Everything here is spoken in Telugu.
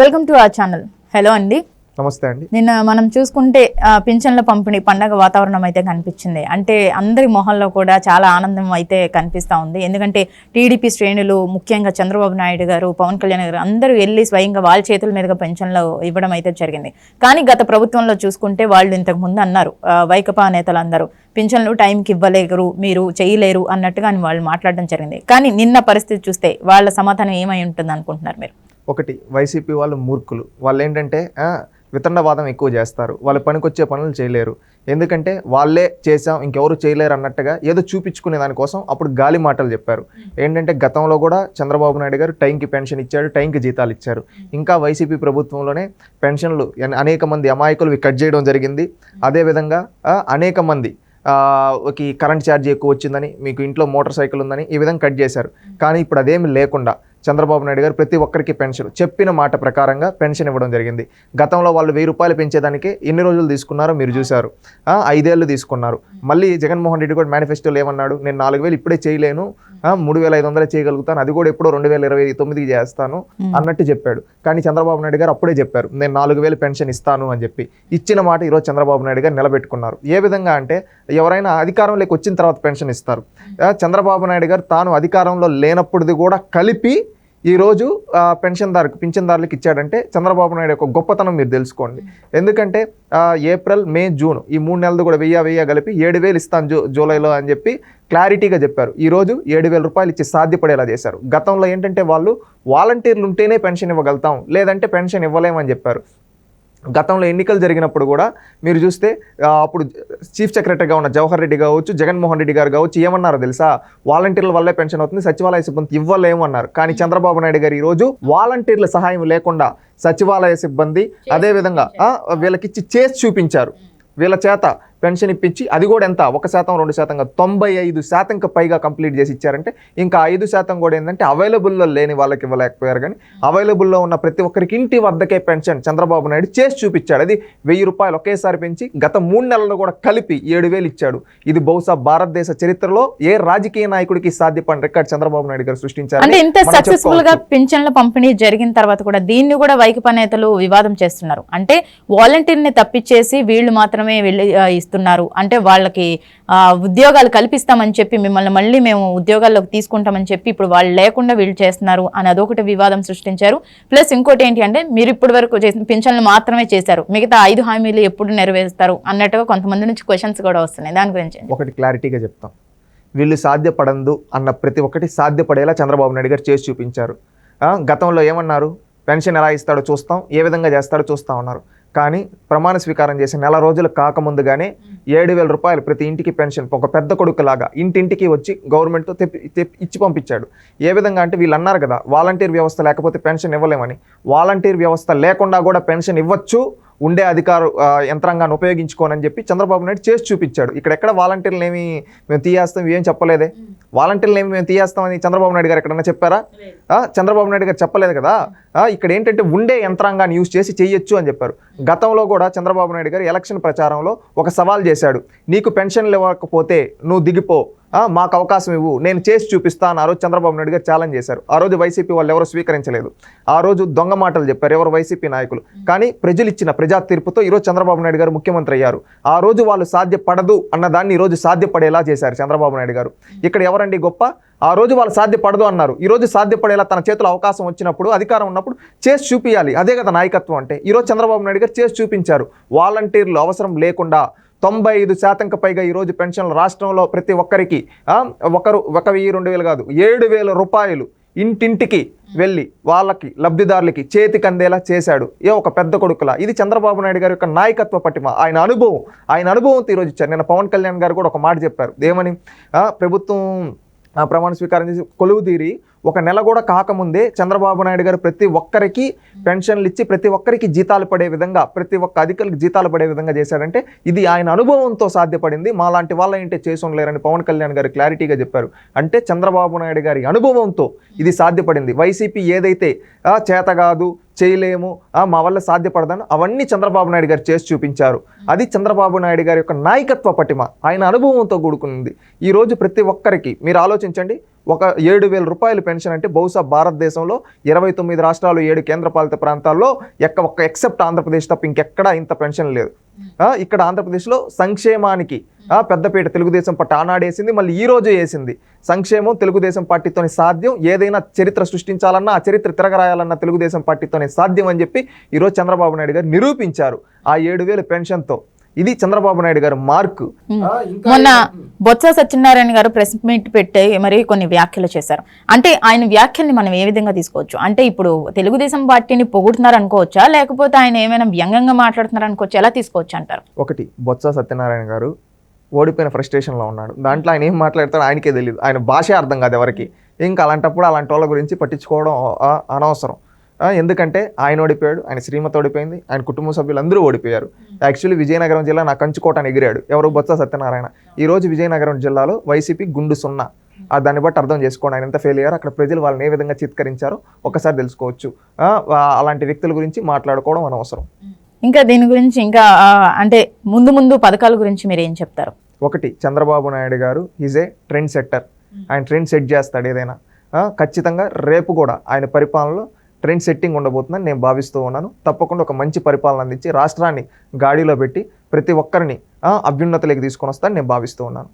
Welcome to our channel. Hello అండి. నమస్తే అండి. నిన్న మనం చూసుకుంటే ఆ, పింఛన్ల పంపిణీ పండగ వాతావరణం అయితే కనిపించింది. అంటే అందరి మొహంలో కూడా చాలా ఆనందం అయితే కనిపిస్తూ ఉంది. ఎందుకంటే టీడీపీ శ్రేణులు ముఖ్యంగా చంద్రబాబు నాయుడు గారు పవన్ కళ్యాణ్ గారు అందరూ వెళ్ళి స్వయంగా వాళ్ళ చేతుల మీదుగా పెన్షన్లు ఇవ్వడం అయితే జరిగింది. కానీ గత ప్రభుత్వంలో చూసుకుంటే వాళ్ళు ఇంతకు ముందు అన్నారు. ఆ, వైకపా నేతలు అందరూ పింఛన్లు టైంకి ఇవ్వలేరు మీరు చేయలేరు అన్నట్టుగా వాళ్ళు మాట్లాడడం జరిగింది. కానీ నిన్న పరిస్థితి చూస్తే వాళ్ళ సమాధానం ఏమై ఉంటుంది అనుకుంటున్నారు మీరు? ఒకటి వైసీపీ వాళ్ళు మూర్ఖులు. వాళ్ళు ఏంటంటే వితండవాదం ఎక్కువ చేస్తారు. వాళ్ళ పనికొచ్చే పనులు చేయలేరు. ఎందుకంటే వాళ్ళే చేసాం ఇంకెవరు చేయలేరు అన్నట్టుగా ఏదో చూపించుకునే దానికోసం అప్పుడు గాలి మాటలు చెప్పారు. ఏంటంటే గతంలో కూడా చంద్రబాబు నాయుడు గారు టైంకి పెన్షన్ ఇచ్చాడు టైంకి జీతాలు ఇచ్చారు. ఇంకా వైసీపీ ప్రభుత్వంలోనే పెన్షన్లు అనేక మంది అమాయకులు కట్ చేయడం జరిగింది. అదేవిధంగా అనేక మంది ఒక కరెంట్ ఛార్జ్ ఎక్కువ వచ్చిందని మీకు ఇంట్లో మోటార్ సైకిల్ ఉందని ఈ విధంగా కట్ చేశారు. కానీ ఇప్పుడు అదేమి లేకుండా చంద్రబాబు నాయుడు గారు ప్రతి ఒక్కరికి పెన్షన్. చెప్పిన మాట ప్రకారంగా పెన్షన్ ఇవ్వడం జరిగింది. గతంలో వాళ్ళు వెయ్యి రూపాయలు పెంచేదానికి ఎన్ని రోజులు తీసుకున్నారో మీరు చూశారు. ఐదేళ్ళు తీసుకున్నారు. మళ్ళీ జగన్మోహన్ రెడ్డి కూడా మేనిఫెస్టోలో ఏమన్నాడు? నేను నాలుగు వేలు ఇప్పుడే చేయలేను. మూడు వేల ఐదు వందలే చేయగలుగుతాను. అది కూడా ఎప్పుడో రెండు వేల ఇరవై తొమ్మిదికి చేస్తాను అన్నట్టు చెప్పాడు. కానీ చంద్రబాబు నాయుడు గారు అప్పుడే చెప్పారు నేను నాలుగు వేలు పెన్షన్ ఇస్తాను అని చెప్పి. ఇచ్చిన మాట ఈరోజు చంద్రబాబు నాయుడు గారు నిలబెట్టుకున్నారు. ఏ విధంగా అంటే ఎవరైనా అధికారంలోకి వచ్చిన తర్వాత పెన్షన్ ఇస్తారు. చంద్రబాబు నాయుడు గారు తాను అధికారంలో లేనప్పుడుది కూడా కలిపి ఈరోజు ఆ, పెన్షన్దారుకు పింఛన్దారులకు ఇచ్చాడంటే చంద్రబాబు నాయుడు యొక్క గొప్పతనం మీరు తెలుసుకోండి. ఎందుకంటే ఏప్రిల్ మే జూన్ ఈ మూడు నెలలు కూడా వెయ్యి వెయ్యి కలిపి ఏడు వేలు ఇస్తాను జూ జూలైలో అని చెప్పి క్లారిటీగా చెప్పారు. ఈరోజు ఏడు వేల రూపాయలు ఇచ్చి సాధ్యపడేలా చేశారు. గతంలో ఏంటంటే వాళ్ళు వాలంటీర్లు ఉంటేనే పెన్షన్ ఇవ్వగలుగుతాం లేదంటే పెన్షన్ ఇవ్వలేమని చెప్పారు. గతంలో ఎన్నికలు జరిగినప్పుడు కూడా మీరు చూస్తే అప్పుడు చీఫ్ సెక్రటరీగా ఉన్న జవహర్ రెడ్డి కావచ్చు జగన్మోహన్ రెడ్డి గారు కావచ్చు ఏమన్నారో తెలుసా? వాలంటీర్ల వల్లే పెన్షన్ అవుతుంది సచివాలయ సిబ్బంది ఇవ్వలేము అన్నారు. కానీ చంద్రబాబు నాయుడు గారు ఈరోజు వాలంటీర్ల సహాయం లేకుండా సచివాలయ సిబ్బంది అదేవిధంగా వీళ్ళకిచ్చి చేసి చూపించారు. వీళ్ళ చేత పెన్షన్ ఇప్పించి అది కూడా ఎంత? ఒక శాతం రెండు శాతంగా తొంభై ఐదు శాతంకి పైగా కంప్లీట్ చేసి ఇచ్చారంటే ఇంకా ఐదు శాతం కూడా ఏంటంటే అవైలబుల్లో లేని వాళ్ళకి ఇవ్వలేకపోయారు కానీ అవైలబుల్లో ఉన్న ప్రతి ఒక్కరికి ఇంటి వద్దకే పెన్షన్ చంద్రబాబు నాయుడు చేసి చూపించాడు. అది వెయ్యి రూపాయలు ఒకేసారి పెంచి గత మూడు నెలల్లో కూడా కలిపి ఏడు వేలు ఇచ్చాడు. ఇది బహుశా భారతదేశ చరిత్రలో ఏ రాజకీయ నాయకుడికి సాధ్యపడిన రికార్డ్ చంద్రబాబు నాయుడు గారు సృష్టించారు అంటే ఇంత సక్సెస్ఫుల్గా పింఛన్ల పంపిణీ జరిగిన తర్వాత కూడా దీన్ని కూడా వైకపా నేతలు వివాదం చేస్తున్నారు. అంటే వాలంటీర్ని తప్పించేసి వీళ్ళు మాత్రమే వెళ్ళి చేస్తున్నారు. అంటే వాళ్ళకి ఉద్యోగాలు కల్పిస్తామని చెప్పి మిమ్మల్ని మళ్ళీ మేము ఉద్యోగాల్లోకి తీసుకుంటామని చెప్పి ఇప్పుడు వాళ్ళు లేకుండా వీళ్ళు చేస్తున్నారు అని అదొకటి వివాదం సృష్టించారు. ప్లస్ ఇంకోటి ఏంటి అంటే మీరు ఇప్పటి వరకు చేసిన పింఛన్లు మాత్రమే చేశారు. మిగతా ఐదు హామీలు ఎప్పుడు నెరవేరుస్తారు అన్నట్టుగా కొంతమంది నుంచి క్వశ్చన్స్ కూడా వస్తున్నాయి. దాని గురించి ఒకటి క్లారిటీగా చెప్తాం. వీళ్ళు సాధ్యపడందు అన్న ప్రతి ఒక్కటి సాధ్యపడేలా చంద్రబాబు నాయుడు గారు చేసి చూపించారు. గతంలో ఏమన్నారు? పెన్షన్ ఎలా ఇస్తాడో చూస్తాం ఏ విధంగా చేస్తాడో చూస్తా ఉన్నారు. కానీ ప్రమాణ స్వీకారం చేసి నెల రోజులు కాకముందుగానే ఏడు వేల రూపాయలు ప్రతి ఇంటికి పెన్షన్ ఒక పెద్ద కొడుకులాగా ఇంటింటికి వచ్చి గవర్నమెంట్తో తెప్పి తెప్పి ఇచ్చి పంపించాడు. ఏ విధంగా అంటే వీళ్ళు అన్నారు కదా వాలంటీర్ వ్యవస్థ లేకపోతే పెన్షన్ ఇవ్వలేమని. వాలంటీర్ వ్యవస్థ లేకుండా కూడా పెన్షన్ ఇవ్వచ్చు ఉండే అధికారు యంత్రాంగాన్ని ఉపయోగించుకోనని చెప్పి చంద్రబాబు నాయుడు చేసి చూపించాడు. ఇక్కడ ఎక్కడ వాలంటీర్లు ఏమి మేము తీయేస్తాం ఏం చెప్పలేదే. వాలంటీర్లు ఏమి మేము తీయేస్తామని చంద్రబాబు నాయుడు గారు ఎక్కడన్నా చెప్పారా? చంద్రబాబు నాయుడు గారు చెప్పలేదు కదా? ఇక్కడ ఏంటంటే ఉండే యంత్రాంగాన్ని యూజ్ చేసి చెయ్యొచ్చు అని చెప్పారు. గతంలో కూడా చంద్రబాబు నాయుడు గారు ఎలక్షన్ ప్రచారంలో ఒక సవాల్ చేశాడు. నీకు పెన్షన్లు ఇవ్వకపోతే నువ్వు దిగిపో మాకు అవకాశం ఇవ్వు. నేను చేసి చూపిస్తాను ఆ రోజు చంద్రబాబు నాయుడు గారు ఛాలెంజ్ చేశారు. ఆ రోజు వైసీపీ వాళ్ళు ఎవరు స్వీకరించలేదు. ఆ రోజు దొంగ మాటలు చెప్పారు. ఎవరు వైసీపీ నాయకులు. కానీ ప్రజలు ఇచ్చిన ప్రజా తీర్పుతో ఈరోజు చంద్రబాబు నాయుడు గారు ముఖ్యమంత్రి అయ్యారు. ఆ రోజు వాళ్ళు సాధ్యపడదు అన్న దాన్ని ఈ రోజు సాధ్యపడేలా చేశారు చంద్రబాబు నాయుడు గారు. ఇక్కడ ఎవరండి గొప్ప? ఆ రోజు వాళ్ళు సాధ్యపడదు అన్నారు. ఈ రోజు సాధ్యపడేలా తన చేతిలో అవకాశం వచ్చినప్పుడు అధికారం ఉన్నప్పుడు చేసి చూపించాలి అదే కదా నాయకత్వం అంటే. ఈరోజు చంద్రబాబు నాయుడు గారు చేసి చూపించారు. వాలంటీర్లు అవసరం లేకుండా తొంభై ఐదు శాతంకి పైగా ఈరోజు పెన్షన్లు రాష్ట్రంలో ప్రతి ఒక్కరికి ఒకరు ఒక వెయ్యి రెండు వేలు కాదు ఏడు వేల రూపాయలు ఇంటింటికి వెళ్ళి వాళ్ళకి లబ్ధిదారులకి చేతికి అందేలా చేశాడు. ఏ ఒక పెద్ద కొడుకులా. ఇది చంద్రబాబు నాయుడు గారి యొక్క నాయకత్వ పటిమ ఆయన అనుభవం. ఆయన అనుభవంతో ఈరోజు ఇచ్చారు. నిన్న పవన్ కళ్యాణ్ గారు కూడా ఒక మాట చెప్పారు. ఏమని? ప్రభుత్వం ప్రమాణ స్వీకారం చేసి కొలువు తీరి ఒక నెల కూడా కాకముందే చంద్రబాబు నాయుడు గారు ప్రతి ఒక్కరికి పెన్షన్లు ఇచ్చి ప్రతి ఒక్కరికి జీతాలు పడే విధంగా ప్రతి ఒక్క అధికారులకు జీతాలు పడే విధంగా చేశాడంటే ఇది ఆయన అనుభవంతో సాధ్యపడింది. మా లాంటి వాళ్ళ ఏంటి చేసి పవన్ కళ్యాణ్ గారు క్లారిటీగా చెప్పారు. అంటే చంద్రబాబు నాయుడు గారి అనుభవంతో ఇది సాధ్యపడింది. వైసీపీ ఏదైతే చేత కాదు చేయలేము మా వల్ల సాధ్యపడదని అవన్నీ చంద్రబాబు నాయుడు గారు చేసి చూపించారు. అది చంద్రబాబు నాయుడు గారి యొక్క నాయకత్వ పటిమ. ఆయన అనుభవంతో కూడుకున్నది. ఈరోజు ప్రతి ఒక్కరికి మీరు ఆలోచించండి. ఒక ఏడు వేల రూపాయల పెన్షన్ అంటే బహుశా భారతదేశంలో ఇరవై తొమ్మిది రాష్ట్రాలు ఏడు కేంద్రపాలిత ప్రాంతాల్లో ఎక్క ఒక్క ఎక్సెప్ట్ ఆంధ్రప్రదేశ్ తప్ప ఇంకెక్కడా ఇంత పెన్షన్ లేదు. ఆ, ఇక్కడ ఆంధ్రప్రదేశ్లో సంక్షేమానికి ఆ, పెద్దపీట తెలుగుదేశం పార్టీ ఆనాడేసింది మళ్ళీ ఈ రోజు వేసింది. సంక్షేమం తెలుగుదేశం పార్టీతోనే సాధ్యం ఏదైనా చరిత్ర సృష్టించాలన్నా ఆ చరిత్ర తిరగరాయాలన్నా తెలుగుదేశం పార్టీతోనే సాధ్యం అని చెప్పి ఈరోజు చంద్రబాబు నాయుడు గారు నిరూపించారు ఆ ఏడు వేలు పెన్షన్తో. ఇది చంద్రబాబు నాయుడు గారు మార్కు. మొన్న బొత్స సత్యనారాయణ గారు ప్రెస్ మీట్ పెట్టి మరి కొన్ని వ్యాఖ్యలు చేశారు. అంటే ఆయన వ్యాఖ్యల్ని మనం ఏ విధంగా తీసుకోవచ్చు? అంటే ఇప్పుడు తెలుగుదేశం పార్టీని పొగుడుతున్నారు అనుకోవచ్చా? లేకపోతే ఆయన ఏమైనా వ్యంగ్యంగా మాట్లాడుతున్నారు అనుకోవచ్చు? ఎలా తీసుకోవచ్చు అంటారు? ఒకటి బొత్స సత్యనారాయణ గారు ఓడిపోయిన ఫ్రస్ట్రేషన్లో ఉన్నాడు. దాంట్లో ఆయన ఏం మాట్లాడతాడో ఆయనకే తెలియదు ఆయన భాషే అర్థం కాదు ఎవరికి. ఇంకా అలాంటప్పుడు అలాంటి వాళ్ళ గురించి పట్టించుకోవడం అనవసరం. ఎందుకంటే ఆయన ఓడిపోయాడు ఆయన శ్రీమతి ఓడిపోయింది ఆయన కుటుంబ సభ్యులు అందరూ ఓడిపోయారు. యాక్చువల్లీ విజయనగరం జిల్లా నా కంచుకోటాన్ని ఎగిరాడు. ఎవరు బొత్స సత్యనారాయణ. ఈ రోజు విజయనగరం జిల్లాలో వైసీపీ గుండు సున్నా. ఆ దాన్ని బట్టి అర్థం చేసుకోండి. ఆయన ఎంత ఫెయిల్ అయ్యారో అక్కడ ప్రజలు వాళ్ళని ఏ విధంగా చిత్కరించారో ఒకసారి తెలుసుకోవచ్చు. అలాంటి వ్యక్తుల గురించి మాట్లాడుకోవడం అనవసరం. ఇంకా దీని గురించి ఇంకా అంటే ముందు ముందు పథకాల గురించి మీరు ఏం చెప్తారు? ఒకటి చంద్రబాబు నాయుడు గారు ఈజ్ ఏ ట్రెండ్ సెట్టర్ ఆయన ట్రెండ్ సెట్ చేస్తాడు ఏదైనా. ఖచ్చితంగా రేపు కూడా ఆయన పరిపాలనలో ట్రెండ్ సెట్టింగ్ ఉండబోతుందని నేను భావిస్తూ ఉన్నాను. తప్పకుండా ఒక మంచి పరిపాలన అందించి రాష్ట్రాన్ని గాడిలో పెట్టి ప్రతి ఒక్కరిని అభ్యున్నతలోకి తీసుకొని వస్తాను నేను భావిస్తూ ఉన్నాను.